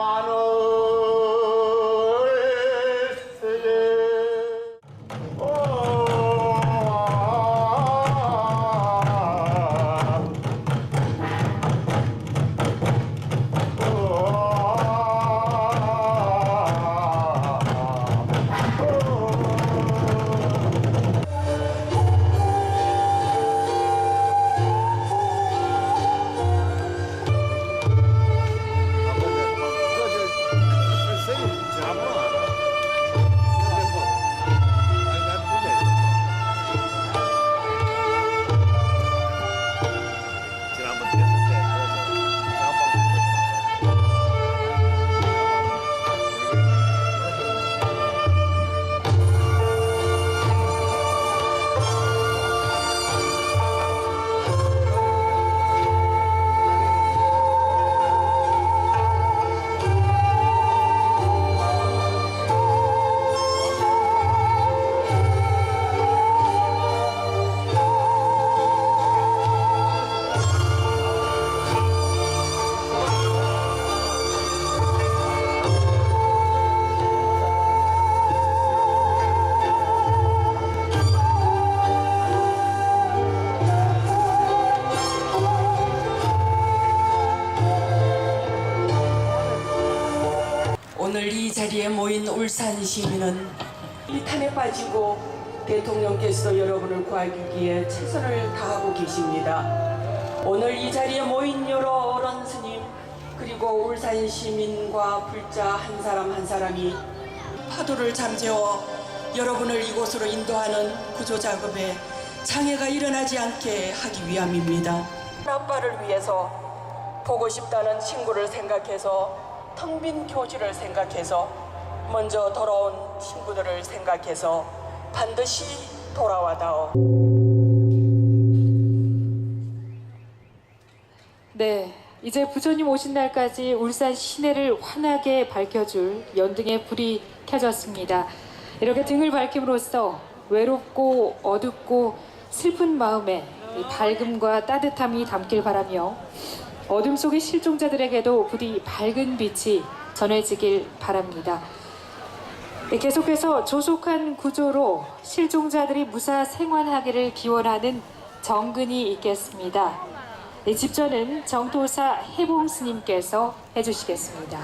मानो 자리에 모인 울산 시민은 이탄에 빠지고 대통령께서도 여러분을 구하기 위해 최선을 다하고 계십니다. 오늘 이 자리에 모인 여러 어른 스님 그리고 울산 시민과 불자 한 사람 한 사람이 파도를 잠재워 여러분을 이곳으로 인도하는 구조 작업에 장애가 일어나지 않게 하기 위함입니다. 아빠를 위해서 보고 싶다는 친구를 생각해서 텅 빈 교실을 생각해서 먼저 돌아온 친구들을 생각해서 반드시 돌아와다오. 네, 이제 부처님 오신 날까지 울산 시내를 환하게 밝혀줄 연등의 불이 켜졌습니다. 이렇게 등을 밝힘으로써 외롭고 어둡고 슬픈 마음에 이 밝음과 따뜻함이 담길 바라며 어둠 속의 실종자들에게도 부디 밝은 빛이 전해지길 바랍니다. 네, 계속해서 조속한 구조로 실종자들이 무사 생還하기를 기원하는 정근이 있겠습니다. 네, 집전은 정도사 해봉 스님께서 해주시겠습니다.